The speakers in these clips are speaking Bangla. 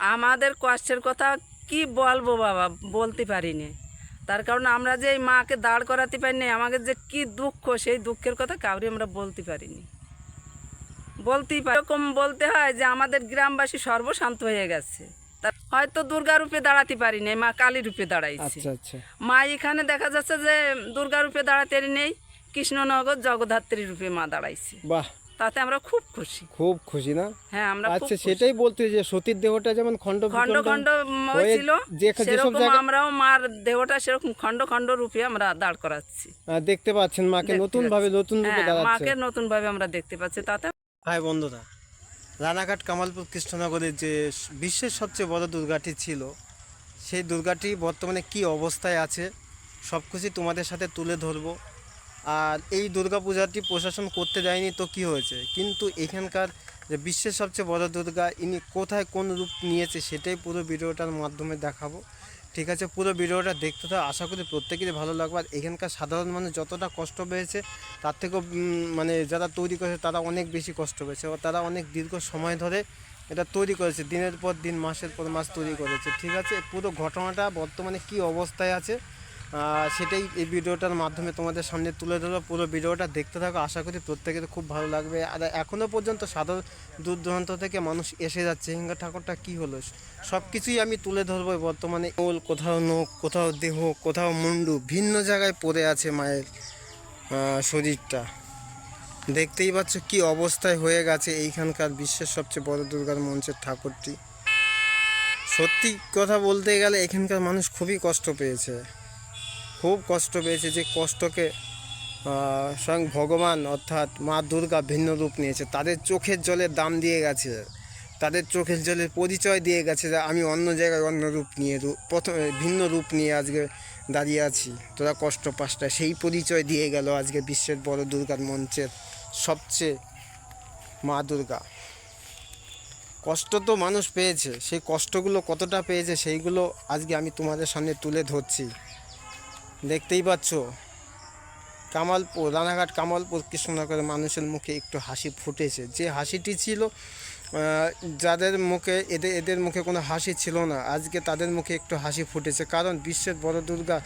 আমাদের কষ্টের কথা কি বলব বাবা বলতে পারিনি। তার কারণ আমরা যে এই মাকে দাঁড় করাতে পারিনি আমাদের যে কি দুঃখ সেই দুঃখের কথা কাউরি আমরা বলতে পারিনি। বলতেই পারি এরকম বলতে হয় যে আমাদের গ্রামবাসী সর্বশান্ত হয়ে গেছে। হয়তো দুর্গা রূপে দাঁড়াতে পারিনি মা কালী রূপে দাঁড়াইছে। আচ্ছা আচ্ছা। মা এখানে দেখা যাচ্ছে যে দুর্গা রূপে দাঁড়াতে নেই কৃষ্ণনগর জগদ্ধাত্রী রূপে মা দাঁড়াইছে। বাহ। তাতে আমরা খুব খুশি। খুব খুশি না? হ্যাঁ আমরা আচ্ছা সেটাই বলতে যে সতীর দেহটা যেমন খণ্ড খণ্ড খণ্ড হয়ে হয়েছিল সেরকম আমরাও মার দেহটা সেরকম খণ্ড খণ্ড রূপে আমরা দাঁড় করাচ্ছি। দেখতে পাচ্ছেন মাকে নতুন ভাবে নতুন রূপে হ্যাঁ, দাঁড়াচ্ছে। মাকে নতুন ভাবে আমরা দেখতে পাচ্ছি তাতে হাই বন্ধুরা রানাঘাট কামালপুর কৃষ্ণনগরের যে বিশ্বের সবচেয়ে বড় দুর্গাটি ছিল সেই দুর্গাটি বর্তমানে কি অবস্থায় আছে সব কিছু তোমাদের সাথে তুলে ধরবো। আর এই দুর্গাপূজাটি প্রশাসন করতে দেয়নি তো কি হয়েছে? কিন্তু এখানকার যে বিশ্বের সবচেয়ে বড় দুর্গা, ইনি কোথায় কোন রূপ নিয়েছে সেটাই পুরো ভিডিওটার মাধ্যমে দেখাবো। ঠিক আছে, পুরো ভিডিওটা দেখতে তো আশা করি প্রত্যেকেরই ভালো লাগবে। আর এখানকার সাধারণ মানুষ যতটা কষ্ট পেয়েছে, তার থেকেও মানে যারা তৈরি করেছে, তারা অনেক বেশি কষ্ট পেয়েছে তারা অনেক দীর্ঘ সময় ধরে এটা তৈরি করেছে। দিনের পর দিন, মাসের পর মাস তৈরি করেছে। ঠিক আছে, পুরো ঘটনাটা বর্তমানে কি অবস্থায় আছে সেটাই এই ভিডিওটার মাধ্যমে তোমাদের সামনে তুলে ধরো পুরো ভিডিওটা দেখতে থাকো, আশা করি প্রত্যেকের খুব ভালো লাগবে। আর এখনও পর্যন্ত সাধারণ দূর দূরান্ত থেকে মানুষ এসে যাচ্ছে। হিঙ্গা ঠাকুরটা কি হলো? সব কিছুই আমি তুলে ধরবো বর্তমানে। ওল কোথাও নখ, কোথাও দেহ, কোথাও মুন্ডু, ভিন্ন জায়গায় পড়ে আছে মায়ের শরীরটা। দেখতেই পাচ্ছ কি অবস্থায় হয়ে গেছে এইখানকার বিশ্বের সবচেয়ে বড় দুর্গার মঞ্চের ঠাকুরটি। সত্যি কথা বলতে গেলে এখানকার মানুষ খুবই কষ্ট পেয়েছে। খুব কষ্ট পেয়েছে যে কষ্টকে স্বয়ং ভগবান অর্থাৎ মা দুর্গা ভিন্ন রূপ নিয়েছে। তাদের চোখের জলের দাম দিয়ে গেছে, তাদের চোখের জলের পরিচয় দিয়ে গেছে যে আমি অন্য জায়গায় অন্য রূপ নিয়ে প্রথমে, ভিন্ন রূপ নিয়ে আজকে দাঁড়িয়ে আছি। তোরা কষ্ট পাসটা সেই পরিচয় দিয়ে গেল আজকে বিশ্বের বড় দুর্গার মঞ্চের সবচেয়ে মা দুর্গা। কষ্ট তো মানুষ পেয়েছে, সেই কষ্টগুলো কতটা পেয়েছে সেইগুলো আজকে আমি তোমাদের সামনে তুলে ধরছি। দেখতেই পাচ্ছ। কামালপুর, রানাঘাট, কামালপুর, কৃষ্ণনগরের মানুষের মুখে একটু হাসি ফুটেছে। যে হাসিটি ছিল যাদের মুখে, এদের এদের মুখে কোনো হাসি ছিল না। আজকে তাদের মুখে একটু হাসি ফুটেছে। কারণ বিশ্বের বড় দুর্গা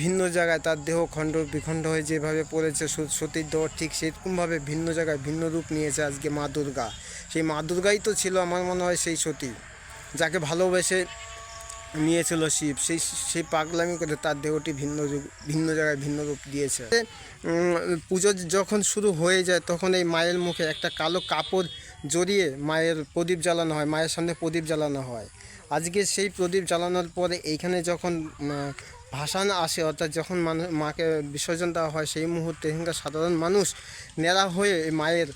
ভিন্ন জায়গায় তার দেহ খণ্ড বিখণ্ড হয়ে যেভাবে পড়েছে সতীর দেহ ঠিক সেরকমভাবে ভিন্ন জায়গায় ভিন্ন রূপ নিয়েছে আজকে মা দুর্গা। সেই মা দুর্গাই তো ছিল, আমার মনে হয় সেই সতী, যাকে ভালোবেসে নিয়েছিল শিব। সেই সেই পাগলামি করে তার দেহটি ভিন্ন ভিন্ন জায়গায় ভিন্ন রূপ দিয়েছে। পুজো যখন শুরু হয়ে যায়, তখন এই মায়ের মুখে একটা কালো কাপড় জড়িয়ে মায়ের প্রদীপ জ্বালানো হয়, মায়ের সামনে প্রদীপ জ্বালানো হয়। আজকে সেই প্রদীপ জ্বালানোর পরে এইখানে যখন ভাসান আসে, অর্থাৎ যখন মানুষ মাকে বিসর্জন দেওয়া হয়, সেই মুহূর্তে এখানকার সাধারণ মানুষ নেড়া হয়ে মায়ের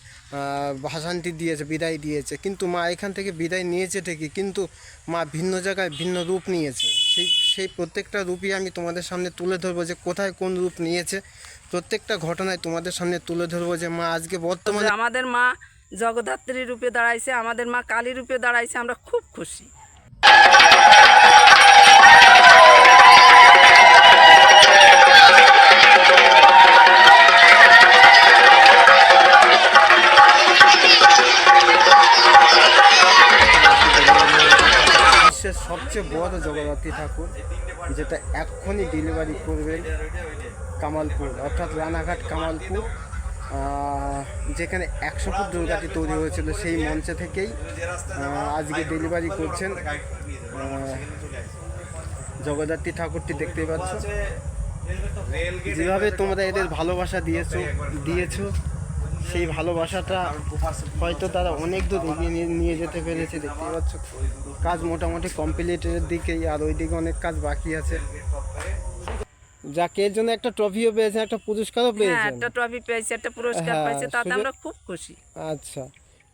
ভাসানটি দিয়েছে, বিদায় দিয়েছে। কিন্তু মা এখান থেকে বিদায় নিয়েছে ঠিকই, কিন্তু মা ভিন্ন জায়গায় ভিন্ন রূপ নিয়েছে। সেই সেই প্রত্যেকটা রূপই আমি তোমাদের সামনে তুলে ধরবো যে কোথায় কোন রূপ নিয়েছে। প্রত্যেকটা ঘটনায় তোমাদের সামনে তুলে ধরবো যে মা আজকে বর্তমানে আমাদের মা জগদ্ধাত্রী রূপে দাঁড়াইছে, আমাদের মা কালী রূপে দাঁড়াইছে, আমরা খুব খুশি। ঠাকুর যেটা এক্ষুনি ডেলিভারি করবেন কামালপুর, অর্থাৎ রানাঘাট কামালপুর যেখানে একশো ফুট দুর্গাটি তৈরি হয়েছিল সেই মঞ্চে থেকেই আজকে ডেলিভারি করছেন জগদ্ধাত্রী ঠাকুরটি দেখতে পাচ্ছ। যেভাবে তোমরা এদের ভালোবাসা দিয়েছ দিয়েছ সেই ভালোবাসাটা হয়তো তারা অনেক দূর এগিয়ে নিয়ে- যেতে পেরেছে দেখতেই পাচ্ছ। কাজ মোটামুটি কমপ্লিটের দিকেই আর ওইদিকে অনেক কাজ বাকি আছে। যাকে এর জন্য একটা ট্রফিও পেয়েছেন একটা পুরস্কারও হ্যাঁ একটা ট্রফি পেয়েছে একটা পুরস্কার হ্যাঁ, পেয়েছে তাতে আমরা খুব খুশি। আচ্ছা।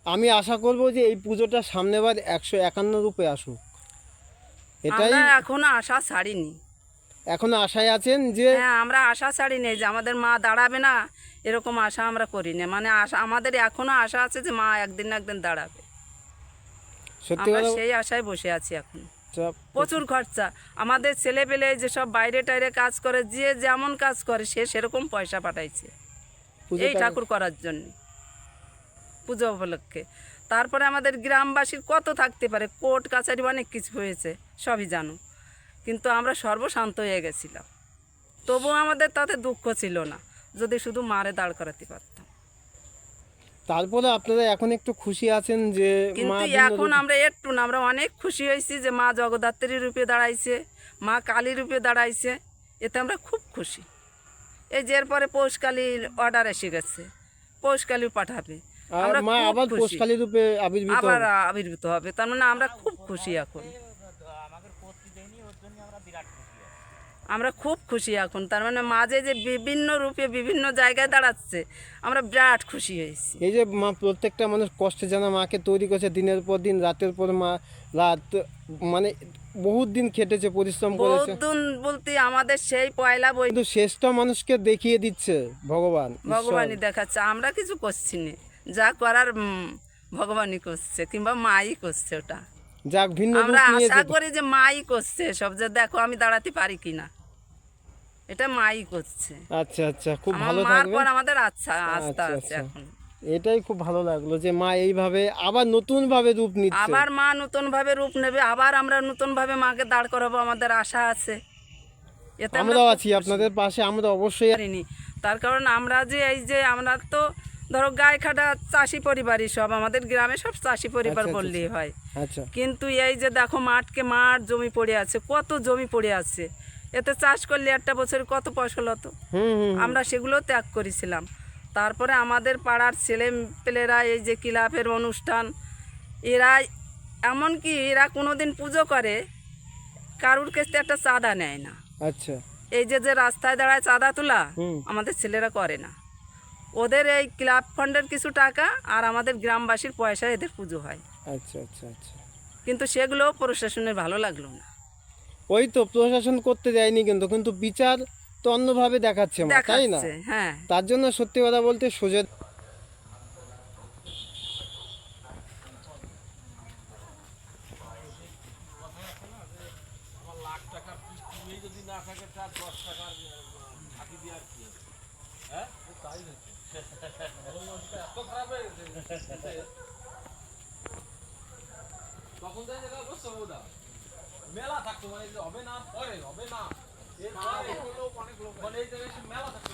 আমি আশা করব যে এই পুজোটা সামনেবার একশো একান্ন রূপে আসুক। এটাই এখনও আশা ছাড়িনি। এখনও আশায় আছেন যে হ্যাঁ আমরা আশা ছাড়িনি যে আমাদের মা দাঁড়াবে না এরকম আশা আমরা করি না মানে আশা আমাদের এখনও আশা আছে যে মা একদিন না একদিন দাঁড়াবে। আমরা সেই আশায় বসে আছি এখন। প্রচুর খরচা। আমাদের ছেলে পেলে যেসব বাইরে টাইরে কাজ করে যে যেমন কাজ করে সে সেরকম পয়সা পাঠাইছে। এই ঠাকুর করার জন্য। পুজো উপলক্ষে। তারপরে আমাদের গ্রামবাসীর কত থাকতে পারে? কোর্ট কাছারি অনেক কিছু হয়েছে সবই জানো। কিন্তু আমরা সর্বশান্ত হয়ে গেছিলাম। তবুও আমাদের তাতে দুঃখ ছিল না। যদি শুধু মারে দাঁড় করাতে পারতাম। তারপরে আপনারা এখন একটু খুশি আছেন যে মা কিন্তু এখন আমরা একটু না আমরা অনেক খুশি হয়েছি যে মা জগদ্ধাত্রী রূপে দাঁড়াইছে মা কালী রূপে দাঁড়াইছে এতে আমরা খুব খুশি। এই যে এরপরে পৌষকালীর অর্ডার এসে গেছে পৌষকালী পাঠাবে। আমরা আবার। পোষকালী রূপে আবির্ভূত আবার আবির্ভূত হবে তার মানে আমরা খুব খুশি এখন। আমরা খুব খুশি এখন। তার মানে মাঝে যে বিভিন্ন রূপে বিভিন্ন জায়গায় দাঁড়াচ্ছে আমরা বিরাট খুশি হয়েছি। এই যে মা প্রত্যেকটা মানুষ কষ্টে জানা মাকে তৈরি করেছে দিনের পর দিন রাতের পর মা রাত মানে বহুত দিন খেটেছে পরিশ্রম করেছে। বৌদ্ধন বলতে আমাদের সেই পয়লা বই কিন্তু শেষটা মানুষকে দেখিয়ে দিচ্ছে ভগবান ভগবানই দেখাচ্ছে আমরা কিছু করছি না। যা করার ভগবানই করছে কিংবা মাই করছে ওটা। যাক ভিন্ন আমরা আশা করি যে মাই করছে সব যে দেখো আমি দাঁড়াতে পারি কিনা। এটা মাই করছে। আচ্ছা আচ্ছা খুব ভালো মার পর আমাদের আচ্ছা আস্থা আচ্ছা, আছে আচ্ছা। এখন। এটাই খুব ভালো লাগল যে মা এইভাবে আবার নতুন ভাবে রূপ নিচ্ছে। আবার মা নতুন ভাবে রূপ নেবে আবার আমরা নতুন ভাবে মাকে দাঁড় করাবো আমাদের আশা আছে। আমরাও আছি আপনাদের পাশে আমরা অবশ্যই পারিনি। তার কারণ আমরা যে এই যে আমরা তো ধরো গায়ে খাটা চাষি পরিবারই সব আমাদের গ্রামে সব চাষি পরিবার আচ্ছা, বললেই হয়। আচ্ছা। কিন্তু এই যে দেখো মাঠকে মাঠ জমি পড়ে আছে কত জমি পড়ে আছে। এতে চাষ করলে একটা বছর কত ফসল হতো? আমরা সেগুলো ত্যাগ করেছিলাম। তারপরে আমাদের পাড়ার ছেলে পেলেরা এই যে ক্লাবের অনুষ্ঠান এরা এমনকি এরা কোনোদিন পুজো করে কারুর কাছে একটা চাঁদা নেয় না। আচ্ছা। এই যে যে রাস্তায় দাঁড়ায় চাঁদা তোলা আমাদের ছেলেরা করে না। ওদের এই ক্লাব ফান্ডের কিছু টাকা আর আমাদের গ্রামবাসীর পয়সা এদের পুজো হয়। আচ্ছা আচ্ছা আচ্ছা। কিন্তু সেগুলো প্রশাসনের ভালো লাগল না। ওই তো প্রশাসন করতে দেয়নি কিন্তু কিন্তু বিচার তো অন্যভাবে দেখাচ্ছে মা তাই না? হ্যাঁ। তার জন্য সত্যি কথা বলতে সোজা মেলা থাকতো মানে হবে না পরে হবে না। মানে এই জায়গায় মেলা থাকতো।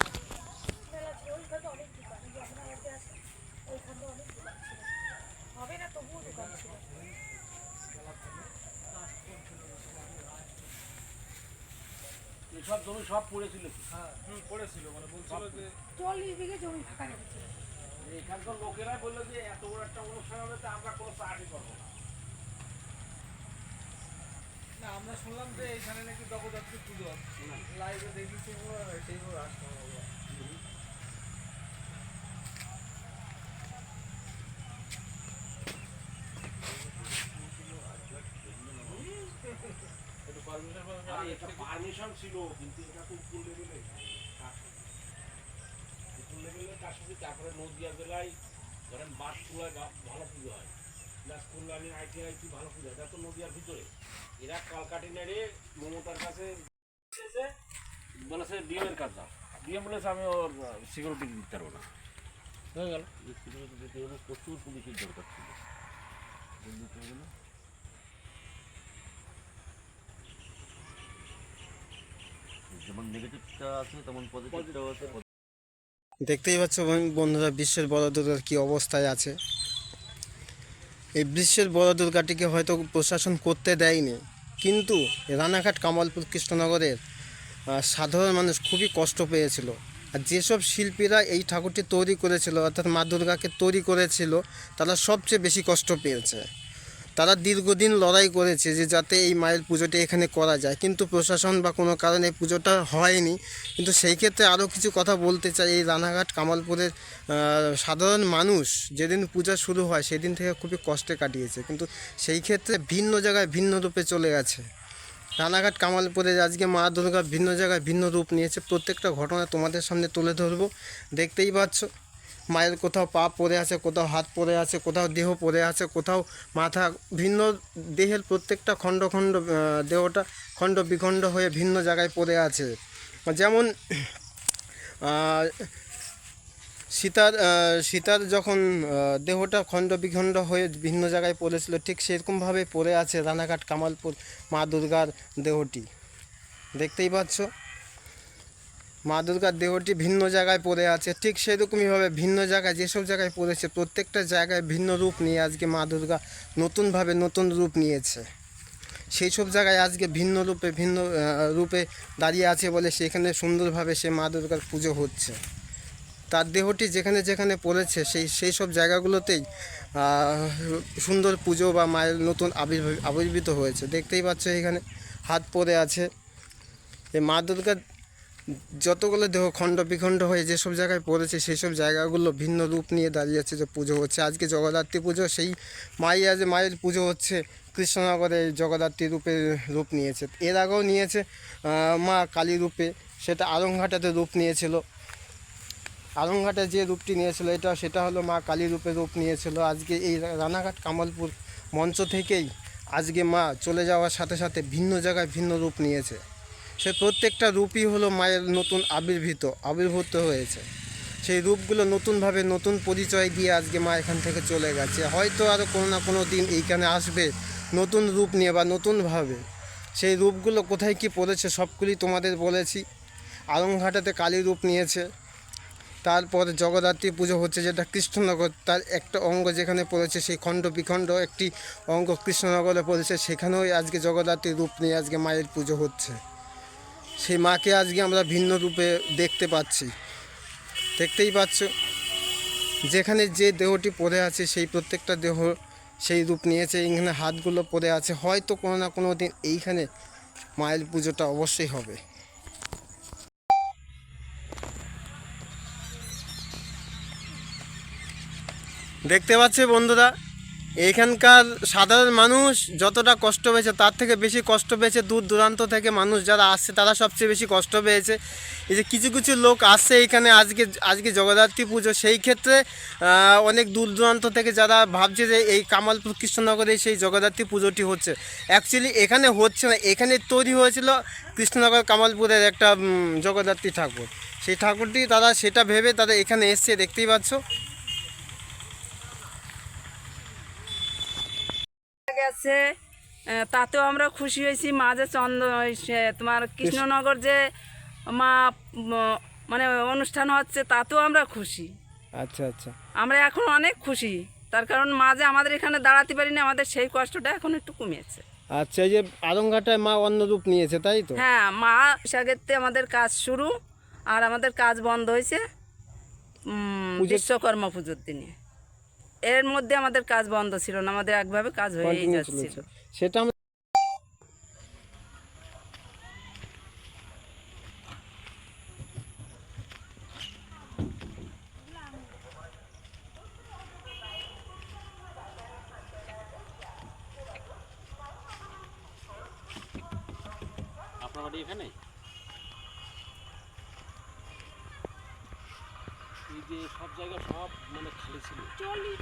সব জমি সব পড়েছিল হ্যাঁ পড়েছিল মানে বলছিল যে চল্লিশ বিঘে জমি ফাঁকা রেখেছিল। এখানকার লোকেরা বলল যে এত বড় একটা অনুষ্ঠান হবে তো আমরা কোনো চাকরি করব না না আমরা শুনলাম যে এখানে নাকি জগদ্ধাত্রী পুজো লাইভে দেখেছি সেইভাবে আসতে হবে। পারমিশন ছিল কিন্তু এটা তো উপর লেভেলে উপর লেভেলে কাজ শুধু তারপরে নদিয়া জেলায় ধরেন বাসকুলায় ভালো পুজো হয়। কল্যাণী আইটি ভালো পুজো হয় এটা তো নদিয়ার ভিতরে। এরা কালকাটি নেড়ে মমতার কাছে বলেছে ডিএমের কাজ দাও। ডিএম বলেছে আমি ওর সিকিউরিটি দিতে পারব না। হয়ে গেল। সিকিউরিটি দিতে হলে প্রচুর পুলিশের দরকার ছিল দিতে হবে না যেমন নেগেটিভটা আছে তেমন পজিটিভটাও আছে। দেখতেই পাচ্ছ বন- বন্ধুরা বিশ্বের বড় দুর্গার কী অবস্থায় আছে। এই বিশ্বের বড় দুর্গাটিকে হয়তো প্রশাসন করতে দেয়নি। কিন্তু রানাঘাট, কামালপুর, কৃষ্ণনগরের সাধারণ মানুষ খুবই কষ্ট পেয়েছিল। আর যেসব শিল্পীরা এই ঠাকুরটি তৈরি করেছিল, অর্থাৎ মা দুর্গাকে তৈরি করেছিল, তারা সবচেয়ে বেশি কষ্ট পেয়েছে। তারা দীর্ঘদিন লড়াই করেছে যে যাতে এই মায়ের পুজোটি এখানে করা যায়। কিন্তু প্রশাসন বা কোনো কারণে এই পুজোটা হয়নি। কিন্তু সেই ক্ষেত্রে আরও কিছু কথা বলতে চাই। এই রানাঘাট, কামালপুরের সাধারণ মানুষ যেদিন পূজা শুরু হয় সেদিন থেকে খুবই কষ্টে কাটিয়েছে। কিন্তু সেই ক্ষেত্রে ভিন্ন জায়গায় ভিন্ন রূপে চলে গেছে। রানাঘাট, কামালপুরে আজকে মা দুর্গা ভিন্ন জায়গায় ভিন্ন রূপ নিয়েছে। প্রত্যেকটা ঘটনা তোমাদের সামনে তুলে ধরবো। দেখতেই পাচ্ছ। মায়ের কোথাও পা পড়ে আছে, কোথাও হাত পড়ে আছে, কোথাও দেহ পড়ে আছে, কোথাও মাথা ভিন্ন দেহের প্রত্যেকটা খণ্ড খণ্ড দেহটা খণ্ড বিখণ্ড হয়ে ভিন্ন জায়গায় পড়ে আছে। যেমন সীতার সীতার যখন দেহটা খণ্ড বিখণ্ড হয়ে ভিন্ন জায়গায় পড়েছিল, ঠিক সেরকমভাবে পড়ে আছে রানাঘাট কামালপুর মা দুর্গার দেহটি। দেখতেই পাচ্ছ? মা দুর্গার দেহটি ভিন্ন জায়গায় পড়ে আছে। ঠিক সেরকমইভাবে ভিন্ন জায়গায়, যেসব জায়গায় পড়েছে, প্রত্যেকটা জায়গায় ভিন্ন রূপ নিয়ে আজকে মা দুর্গা নতুনভাবে নতুন রূপ নিয়েছে। সেই সব জায়গায় আজকে ভিন্ন রূপে ভিন্ন রূপে দাঁড়িয়ে আছে বলে সেখানে সুন্দরভাবে সে মা দুর্গার পুজো হচ্ছে। তার দেহটি যেখানে যেখানে পড়েছে, সেই সেই সব জায়গাগুলোতেই সুন্দর পুজো বা মায়ের নতুন আবির্ভাব, আবির্ভূত হয়েছে। দেখতেই পাচ্ছ এখানে হাত পরে আছে। এই মা দুর্গার যতগুলো দেহ খণ্ড বিখণ্ড হয়ে যেসব জায়গায় পড়েছে, সেই সব জায়গাগুলো ভিন্ন রূপ নিয়ে দাঁড়িয়ে আছে যে পুজো হচ্ছে। আজকে জগদ্ধাত্রী পুজো, সেই মাই আজ মায়ের পুজো হচ্ছে কৃষ্ণনগরে জগদ্ধাত্রী রূপে রূপ নিয়েছে। এর আগেও নিয়েছে মা কালী রূপে, সেটা আলংঘাটাতে রূপ নিয়েছিল। আলংঘাটে যে রূপটি নিয়েছিল এটা, সেটা হলো মা কালী রূপে রূপ নিয়েছিল। আজকে এই রানাঘাট কামালপুর মঞ্চ থেকেই আজকে মা চলে যাওয়ার সাথে সাথে ভিন্ন জায়গায় ভিন্ন রূপ নিয়েছে। সে প্রত্যেকটা রূপই হলো মায়ের নতুন আবির্ভূত আবির্ভূত হয়েছে। সেই রূপগুলো নতুনভাবে নতুন পরিচয় দিয়ে আজকে মা এখান থেকে চলে গেছে। হয়তো আরও কোনো না কোনো দিন এইখানে আসবে, নতুন রূপ নিয়ে বা নতুনভাবে। সেই রূপগুলো কোথায় কি পড়েছে সবগুলি তোমাদের বলেছি। আলমঘাটাতে কালী রূপ নিয়েছে। তারপর জগদ্ধাত্রী পুজো হচ্ছে যেটা কৃষ্ণনগর, তার একটা অঙ্গ যেখানে পড়েছে সেই খণ্ড বিখণ্ড, একটি অঙ্গ কৃষ্ণনগরে পড়েছে, সেখানেও আজকে জগদ্ধাত্রী রূপ নিয়ে আজকে মায়ের পুজো হচ্ছে। সেই মাকে আজকে আমরা ভিন্ন রূপে দেখতে পাচ্ছি। দেখতেই পাচ্ছ, যেখানে যে দেহটি পড়ে আছে সেই প্রত্যেকটা দেহ সেই রূপ নিয়েছে এইখানে হাতগুলো পড়ে আছে। হয়তো কোনো না কোনো দিন এইখানে মায়ের পুজোটা অবশ্যই হবে। দেখতে পাচ্ছে বন্ধুরা এখানকার সাধারণ মানুষ যতটা কষ্ট পেয়েছে, তার থেকে বেশি কষ্ট পেয়েছে দূর দূরান্ত থেকে মানুষ যারা আসছে, তারা সবচেয়ে বেশি কষ্ট পেয়েছে। এই যে কিছু কিছু লোক আসছে এখানে আজকে আজকে জগদ্ধাত্রী পুজো, সেই ক্ষেত্রে অনেক দূর দূরান্ত থেকে যারা ভাবছে যে এই কামালপুর কৃষ্ণনগরে সেই জগদ্ধাত্রী পুজোটি হচ্ছে। অ্যাকচুয়ালি এখানে হচ্ছে না, এখানে তৈরি হয়েছিল কৃষ্ণনগর কামালপুরের একটা জগদ্ধাত্রী ঠাকুর। সেই ঠাকুরটি তারা, সেটা ভেবে তারা এখানে এসছে, দেখতেই পাচ্ছ। আহ, তাতেও আমরা খুশি হয়েছি। মা যে চন্দ্র সে তোমার কৃষ্ণনগর যে মা মানে অনুষ্ঠান হচ্ছে তাতেও আমরা খুশি। আচ্ছা আচ্ছা। আমরা এখন অনেক খুশি। তার কারণ মা যে আমাদের এখানে দাঁড়াতে পারিনি আমাদের সেই কষ্টটা এখন একটু কমেছে। আচ্ছা এই যে আলমঘাটায় মা অন্য রূপ নিয়েছে তাই তো? হ্যাঁ মা সাগেরতে আমাদের কাজ শুরু আর আমাদের কাজ বন্ধ হয়েছে বিশ্বকর্মা পুজোর দিনে। এর মধ্যে আমাদের কাজ বন্ধ ছিল না আমাদের একভাবে কাজ হয়েই যাচ্ছিল। সেটা আপনার বাড়ি এখানে? যে সব জায়গা সব মানে খালি ছিল। চল্লিশ